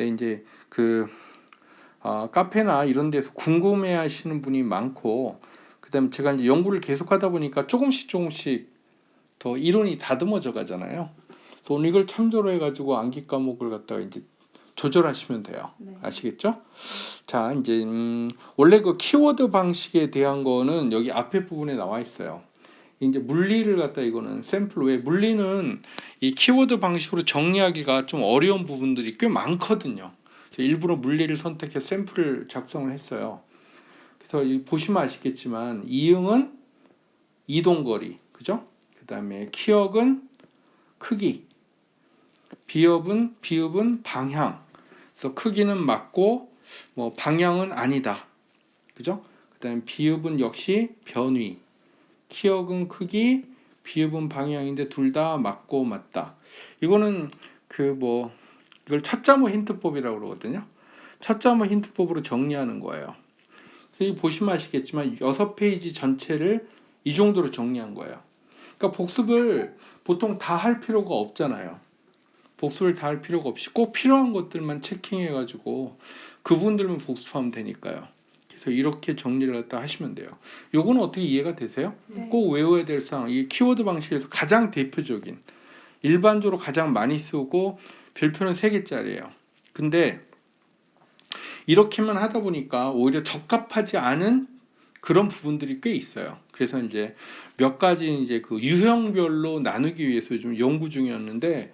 네, 이제 그 어, 카페나 이런 데서 궁금해 하시는 분이 많고 그다음에 제가 이제 연구를 계속하다 보니까 조금씩 조금씩 더 이론이 다듬어져 가잖아요. 그래서 오늘 이걸 참조로 해가지고 암기 과목을 갖다가 이제 조절하시면 돼요. 네. 아시겠죠? 자, 이제 음, 원래 그 키워드 방식에 대한 거는 여기 앞에 부분에 나와 있어요. 이제 물리를 갖다 이거는 샘플 왜 물리는 이 키워드 방식으로 정리하기가 좀 어려운 부분들이 꽤 많거든요. 일부러 물리를 선택해 샘플을 작성을 했어요. 그래서 이 보시면 아시겠지만 이응은 이동거리, 그죠? 그 다음에 키역은 크기, 비읍은 비읍은 방향. 그래서 크기는 맞고 뭐 방향은 아니다. 그죠? 그 다음에 비읍은 역시 변위. 키역은 크기, 비읍은 방향인데 둘 다 맞고 맞다. 이거는 그 뭐 이걸 첫자모 힌트법이라고 그러거든요. 첫자모 힌트법으로 정리하는 거예요. 여기 보시면 아시겠지만 여섯 페이지 전체를 이 정도로 정리한 거예요. 그러니까 복습을 보통 다 할 필요가 없잖아요. 복습을 다 할 필요가 없이 꼭 필요한 것들만 체킹해가지고 그 부분들만 복습하면 되니까요. 그래서 이렇게 정리를 갖다 하시면 돼요. 요거는 어떻게 이해가 되세요? 네. 꼭 외워야 될 사항. 이 키워드 방식에서 가장 대표적인 일반적으로 가장 많이 쓰고 별표는 세 개짜리예요. 근데 이렇게만 하다 보니까 오히려 적합하지 않은 그런 부분들이 꽤 있어요. 그래서 이제 몇 가지 이제 그 유형별로 나누기 위해서 좀 연구 중이었는데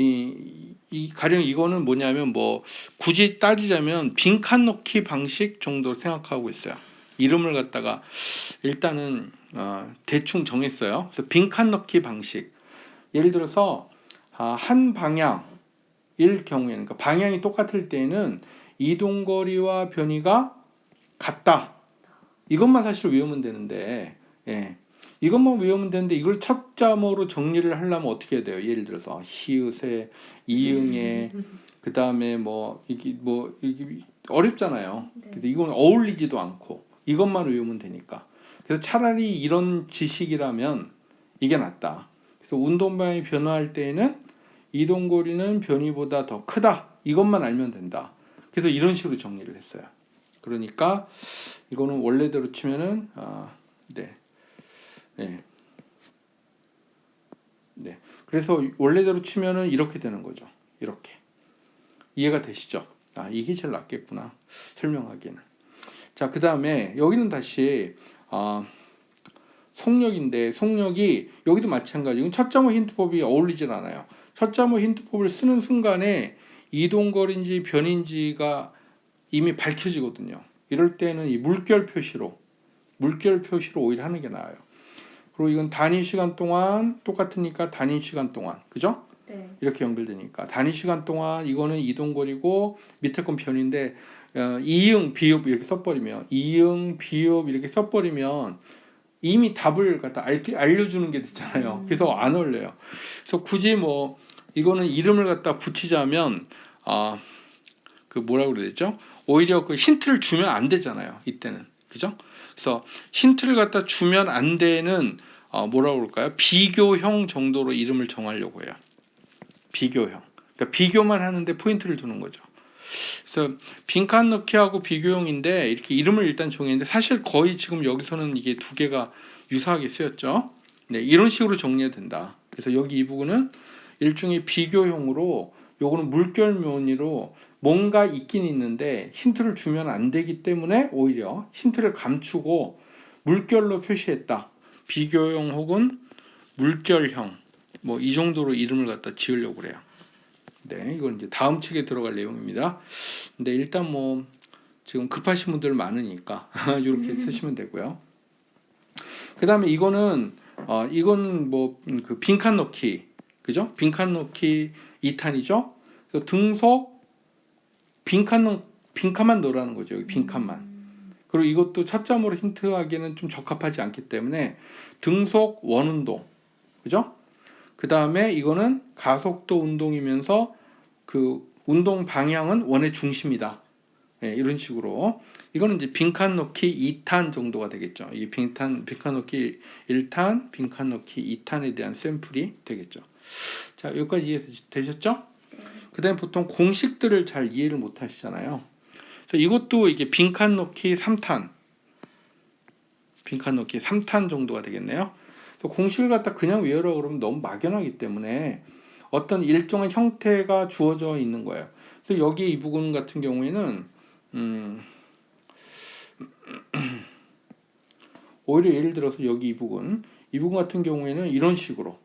이, 이 가령 이거는 뭐냐면 뭐 굳이 따지자면 빈칸 넣기 방식 정도 생각하고 있어요. 이름을 갖다가 일단은 어, 대충 정했어요. 그래서 빈칸 넣기 방식. 예를 들어서 아, 한 방향일 경우에는 그러니까 방향이 똑같을 때에는 이동 거리와 변이가 같다. 이것만 사실 외우면 되는데, 예. 이것만 외우면 되는데 이걸 첫 자모로 정리를 하려면 어떻게 해야 돼요? 예를 들어서 히읗에 이응에 그 다음에 뭐 이게 뭐 이게 어렵잖아요. 네. 그래서 이건 어울리지도 않고 이것만 외우면 되니까. 그래서 차라리 이런 지식이라면 이게 낫다. 그래서 운동 방향이 변화할 때에는 이동거리는 변이보다 더 크다. 이것만 알면 된다. 그래서 이런 식으로 정리를 했어요. 그러니까 이거는 원래대로 치면은 아, 네. 네. 네. 그래서 원래대로 치면은 이렇게 되는 거죠. 이렇게. 이해가 되시죠? 아, 이게 제일 낫겠구나. 설명하기에는. 자, 그 다음에 여기는 다시 아, 속력인데 속력이 여기도 마찬가지. 이건 첫 자모 힌트법이 어울리질 않아요. 첫 자모 힌트법을 쓰는 순간에 이동거리인지 변인지가 이미 밝혀지거든요. 이럴 때는 이 물결 표시로 물결 표시로 오히려 하는 게 나아요. 그리고 이건 단위 시간 동안 똑같으니까 단위 시간 동안 그죠? 네. 이렇게 연결되니까 단위 시간 동안 이거는 이동거리고 밑에 건 변인데 어, 이응 비읍 이렇게 써버리면 이응 비읍 이렇게 써버리면 이미 답을 갖다 알, 알려주는 게 됐잖아요. 음. 그래서 안 올려요. 그래서 굳이 뭐 이거는 이름을 갖다 붙이자면 아그 뭐라고 그래야 되죠? 오히려 그 힌트를 주면 안 되잖아요. 이때는 그죠? 그래서 힌트를 갖다 주면 안 되는 어, 뭐라고 그럴까요? 비교형 정도로 이름을 정하려고 해요. 비교형. 그러니까 비교만 하는데 포인트를 두는 거죠. 그래서 빈칸 넣기하고 비교형인데 이렇게 이름을 일단 정했는데 사실 거의 지금 여기서는 이게 두 개가 유사하게 쓰였죠. 네, 이런 식으로 정리해야 된다. 그래서 여기 이 부분은 일종의 비교형으로 요거는 물결면이로 뭔가 있긴 있는데 힌트를 주면 안 되기 때문에 오히려 힌트를 감추고 물결로 표시했다. 비교형 혹은 물결형 뭐 이 정도로 이름을 갖다 지으려고 그래요. 네, 이건 이제 다음 책에 들어갈 내용입니다. 근데 일단 뭐 지금 급하신 분들 많으니까 이렇게 쓰시면 되고요. 그다음에 이거는 어 이건 뭐 그 빈칸 넣기 그죠? 빈칸 넣기 2탄이죠. 그래서 등속 빈칸 넣 빈칸만 넣으라는 거죠. 여기 빈칸만. 그리고 이것도 첫점으로 힌트하기에는 좀 적합하지 않기 때문에 등속 원운동 그죠? 그 다음에 이거는 가속도 운동이면서 그 운동 방향은 원의 중심이다. 예, 이런 식으로 이거는 이제 빈칸 넣기 2탄 정도가 되겠죠. 이 빈칸 빈칸 넣기 1탄, 빈칸 넣기 2탄에 대한 샘플이 되겠죠. 자, 여기까지 이해 되셨죠? 그 그다음에 보통 공식들을 잘 이해를 못 하시잖아요. 이것도 이게 빈칸 넣기 3탄 빈칸 넣기 3탄 정도가 되겠네요. 공식을 갖다 그냥 외우라 그러면 너무 막연하기 때문에 어떤 일정한 형태가 주어져 있는 거예요. 그래서 여기 이 부분 같은 경우에는 음, 오히려 예를 들어서 여기 이 부분 이 부분 같은 경우에는 이런 식으로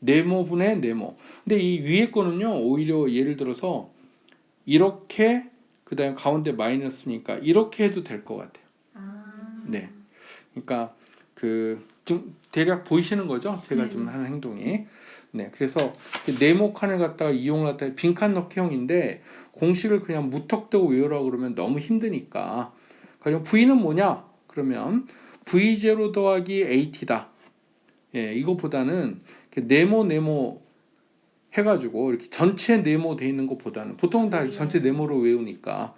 네모분의 네모. 근데 이 위에 거는요 오히려 예를 들어서 이렇게 그 다음에 가운데 마이너스니까 이렇게 해도 될 것 같아요. 아. 네. 그러니까 그좀 대략 보이시는 거죠? 제가 네. 지금 하는 행동이. 네. 그래서 그 네모 칸을 갖다가 이용을 갖다가 빈칸 넣기형인데 공식을 그냥 무턱대고 외우라 그러면 너무 힘드니까. 그럼 v는 뭐냐? 그러면 v0 더하기 at다. 예, 이거보다는 이렇게 네모 네모 해가지고 이렇게 전체 네모 돼 있는 것보다는 보통 다 전체 네모로 외우니까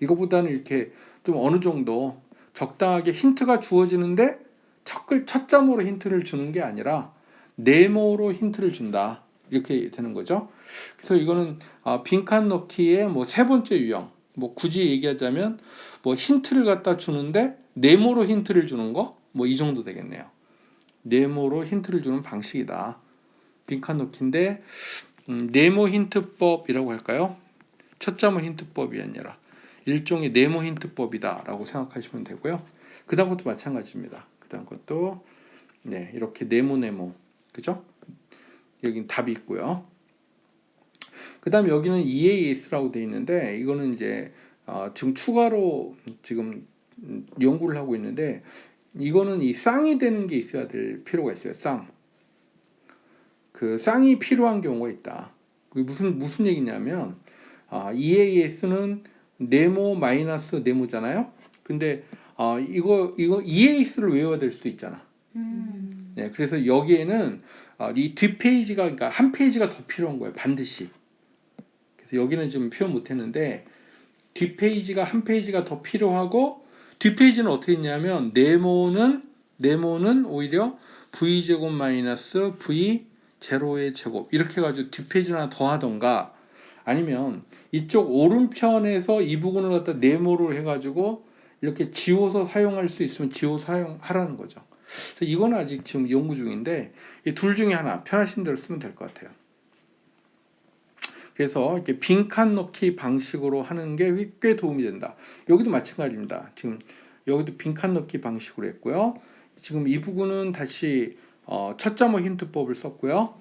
이거보다는 이렇게 좀 어느 정도 적당하게 힌트가 주어지는데 첫글 첫 점으로 힌트를 주는 게 아니라 네모로 힌트를 준다 이렇게 되는 거죠. 그래서 이거는 아, 빈칸 넣기의 뭐 세 번째 유형. 뭐 굳이 얘기하자면 뭐 힌트를 갖다 주는데 네모로 힌트를 주는 거 뭐 이 정도 되겠네요. 네모로 힌트를 주는 방식이다. 빈칸 넣기인데 음, 네모 힌트법이라고 할까요? 첫 점은 힌트법이 아니라 일종의 네모 힌트법이다 라고 생각하시면 되고요. 그 다음 것도 마찬가지입니다. 그 다음 것도 네 이렇게 네모 네모 그죠? 여긴 답이 있고요. 그 다음 여기는 EAS라고 돼 있는데 이거는 이제 어, 지금 추가로 지금 음, 연구를 하고 있는데 이거는 이 쌍이 되는 게 있어야 될 필요가 있어요. 쌍. 그 쌍이 필요한 경우가 있다. 그게 무슨 무슨 얘기냐면 아, EAS는 네모 마이너스 네모잖아요. 근데 아, 이거 이거 EAS를 외워야 될 수도 있잖아. 음. 네, 그래서 여기에는 아, 이 뒷 페이지가 그러니까 한 페이지가 더 필요한 거예요. 반드시. 그래서 여기는 지금 표현 못 했는데 뒷 페이지가 한 페이지가 더 필요하고 뒷 페이지는 어떻게 했냐면 네모는 네모는 오히려 v 제곱 마이너스 v 제로의 제곱 이렇게 해가지고 뒷페이지를 하나 더 하던가 아니면 이쪽 오른편에서 이 부분을 갖다 네모로 해가지고 이렇게 지워서 사용할 수 있으면 지워 사용하라는 거죠. 그래서 이건 아직 지금 연구 중인데 이 둘 중에 하나 편하신 대로 쓰면 될 것 같아요. 그래서 이렇게 빈칸 넣기 방식으로 하는 게 꽤 도움이 된다. 여기도 마찬가지입니다. 지금 여기도 빈칸 넣기 방식으로 했고요. 지금 이 부분은 다시 어, 첫 점어 힌트법을 썼고요.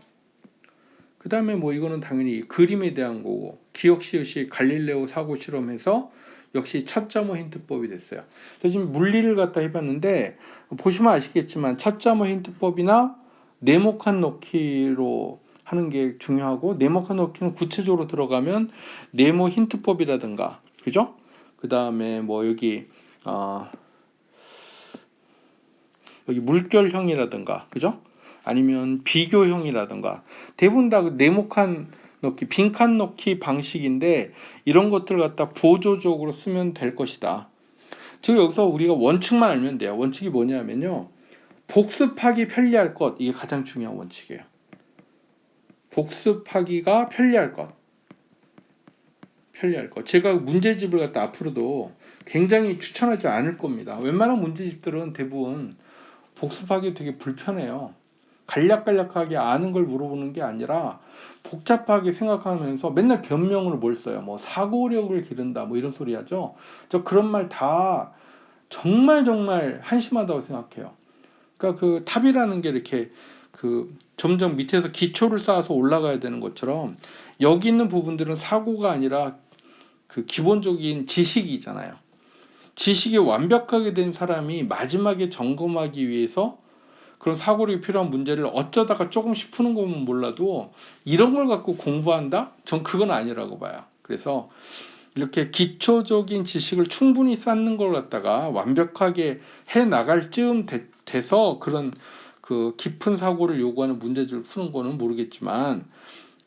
그 다음에 뭐 이거는 당연히 그림에 대한 거고 기억 시옷이 갈릴레오 사고 실험해서 역시 첫 점어 힌트법이 됐어요. 그래서 지금 물리를 갖다 해봤는데 보시면 아시겠지만 첫 점어 힌트법이나 네모칸 넣기로 하는 게 중요하고 네모칸 넣기는 구체적으로 들어가면 네모 힌트법이라든가 그죠? 그 다음에 뭐 여기 어, 여기 물결형이라든가 그죠? 아니면 비교형이라든가 대부분 다그 네모칸 넣기 빈칸 넣기 방식인데 이런 것들을 갖다 보조적으로 쓰면 될 것이다. 즉 여기서 우리가 원칙만 알면 돼요. 원칙이 뭐냐면요. 복습하기 편리할 것 이게 가장 중요한 원칙이에요. 복습하기가 편리할 것. 편리할 것. 제가 문제집을 갖다 앞으로도 굉장히 추천하지 않을 겁니다. 웬만한 문제집들은 대부분 복습하기 되게 불편해요. 간략간략하게 아는 걸 물어보는 게 아니라 복잡하게 생각하면서 맨날 변명으로 뭘 써요. 뭐 사고력을 기른다 뭐 이런 소리 하죠. 저 그런 말 다 정말 정말 한심하다고 생각해요. 그러니까 그 탑이라는 게 이렇게 그 점점 밑에서 기초를 쌓아서 올라가야 되는 것처럼 여기 있는 부분들은 사고가 아니라 그 기본적인 지식이잖아요. 지식이 완벽하게 된 사람이 마지막에 점검하기 위해서 그런 사고력이 필요한 문제를 어쩌다가 조금씩 푸는 거면 몰라도 이런 걸 갖고 공부한다? 전 그건 아니라고 봐요. 그래서 이렇게 기초적인 지식을 충분히 쌓는 걸 갖다가 완벽하게 해 나갈 즈음 돼- 돼서 그런 그 깊은 사고를 요구하는 문제들을 푸는 거는 모르겠지만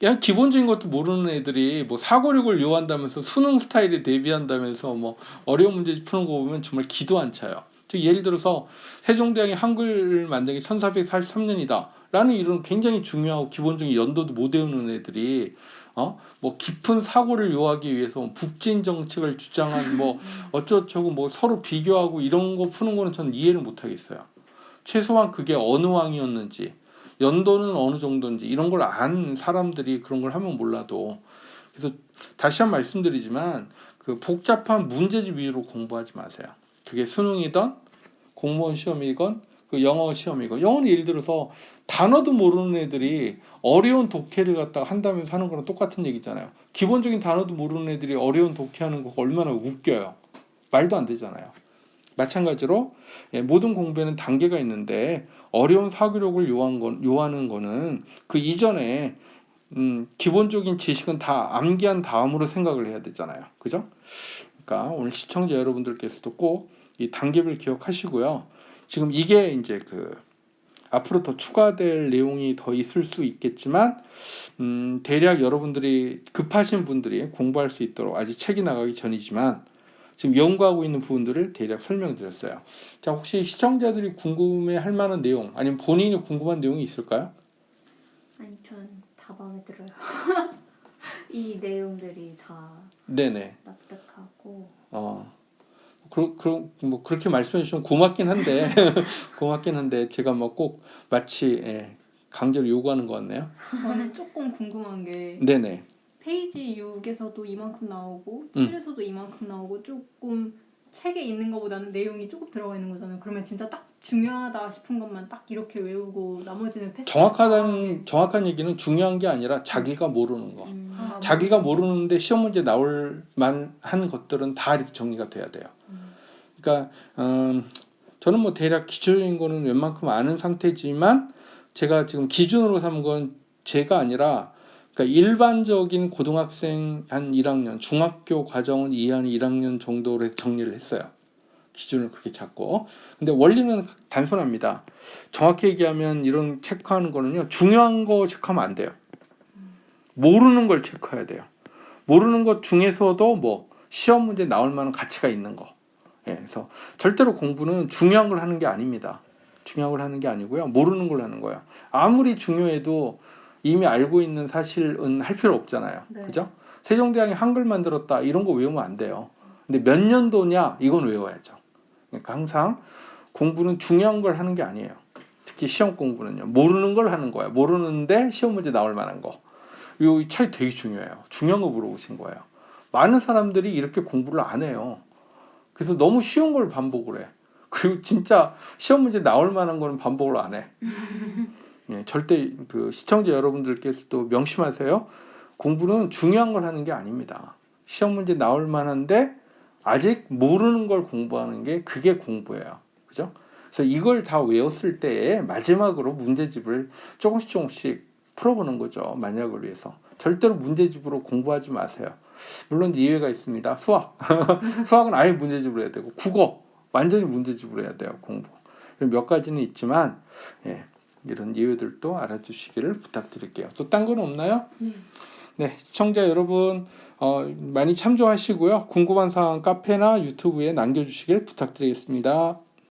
그냥 기본적인 것도 모르는 애들이 뭐 사고력을 요한다면서 수능 스타일에 대비한다면서 뭐 어려운 문제 푸는 거 보면 정말 기도 안 차요. 즉 예를 들어서 세종대왕이 한글 만든 게 1443년이다. 라는 이런 굉장히 중요하고 기본적인 연도도 못 외우는 애들이 어? 뭐 깊은 사고를 요하기 위해서 뭐 북진 정책을 주장한 뭐 어쩌저쩌고 뭐 서로 비교하고 이런 거 푸는 거는 저는 이해를 못 하겠어요. 최소한 그게 어느 왕이었는지 연도는 어느 정도인지 이런 걸 안 사람들이 그런 걸 하면 몰라도 그래서 다시 한번 말씀드리지만 그 복잡한 문제집 위주로 공부하지 마세요. 그게 수능이든 공무원 시험이건 그 영어 시험이건 영어는 예를 들어서 단어도 모르는 애들이 어려운 독해를 갖다가 한다면서 하는 거랑 똑같은 얘기잖아요. 기본적인 단어도 모르는 애들이 어려운 독해하는 거 얼마나 웃겨요. 말도 안 되잖아요. 마찬가지로 예, 모든 공부에는 단계가 있는데 어려운 건, 요하는 거는 그 이전에 음, 기본적인 지식은 다 암기한 다음으로 생각을 해야 되잖아요. 그죠? 그러니까 오늘 시청자 여러분들께서도 꼭 이 단계를 기억하시고요. 지금 이게 이제 그 앞으로 더 추가될 내용이 더 있을 수 있겠지만 음, 대략 여러분들이 급하신 분들이 공부할 수 있도록 아직 책이 나가기 전이지만 지금 연구하고 있는 부분들을 대략 설명드렸어요. 자 혹시 시청자들이 궁금해 할 만한 내용 아니면 본인이 궁금한 내용이 있을까요? 아니 전 다 마음에 들어요. 이 내용들이 다 네네. 납득하고 어. 그, 그, 뭐 그렇게 말씀해 주시면 고맙긴 한데 고맙긴 한데 제가 뭐 꼭 마치 예, 강제로 요구하는 것 같네요. 저는 조금 궁금한 게 네네. 페이지 6에서도 이만큼 나오고 음. 7에서도 이만큼 나오고 조금 책에 있는 것보다는 내용이 조금 들어가 있는 거잖아요. 그러면 진짜 딱 중요하다 싶은 것만 딱 이렇게 외우고 나머지는 패스. 정확하다는 정확한 얘기는 중요한 게 아니라 자기가 모르는 거. 음. 아, 자기가 모르는데 시험 문제 나올 만한 것들은 다 이렇게 정리가 돼야 돼요. 음. 그러니까 음, 저는 뭐 대략 기초적인 거는 웬만큼 아는 상태지만 제가 지금 기준으로 삼은 건 제가 아니라 그러니까 일반적인 고등학생 한 1학년, 중학교 과정은 이해하는 1학년 정도로 정리를 했어요. 기준을 그렇게 잡고. 근데 원리는 단순합니다. 정확히 얘기하면 이런 체크하는 거는요. 중요한 거 체크하면 안 돼요. 모르는 걸 체크해야 돼요. 모르는 것 중에서도 뭐 시험 문제 나올 만한 가치가 있는 거. 예, 그래서 절대로 공부는 중요한 걸 하는 게 아닙니다. 중요한 걸 하는 게 아니고요. 모르는 걸 하는 거예요. 아무리 중요해도 이미 알고 있는 사실은 할 필요 없잖아요. 네. 그죠? 세종대왕이 한글 만들었다 이런 거 외우면 안 돼요. 근데 몇 년도냐 이건 외워야죠. 그러니까 항상 공부는 중요한 걸 하는 게 아니에요. 특히 시험 공부는요. 모르는 걸 하는 거예요. 모르는데 시험 문제 나올 만한 거. 이 차이 되게 중요해요. 중요한 거 물어보신 거예요. 많은 사람들이 이렇게 공부를 안 해요. 그래서 너무 쉬운 걸 반복을 해. 그리고 진짜 시험 문제 나올 만한 거는 반복을 안 해. 예, 절대 그 시청자 여러분들께서도 명심하세요. 공부는 중요한 걸 하는 게 아닙니다. 시험 문제 나올 만한데 아직 모르는 걸 공부하는 게 그게 공부예요. 그죠? 그래서 이걸 다 외웠을 때에 마지막으로 문제집을 조금씩 조금씩 풀어보는 거죠. 만약을 위해서. 절대로 문제집으로 공부하지 마세요. 물론 이해가 있습니다. 수학. 수학은 아예 문제집으로 해야 되고 국어 완전히 문제집으로 해야 돼요. 공부. 몇 가지는 있지만 예, 이런 예외들도 알아주시기를 부탁드릴게요. 또 딴 건 없나요? 네. 네, 시청자 여러분 어, 많이 참조하시고요. 궁금한 사항 카페나 유튜브에 남겨주시길 부탁드리겠습니다.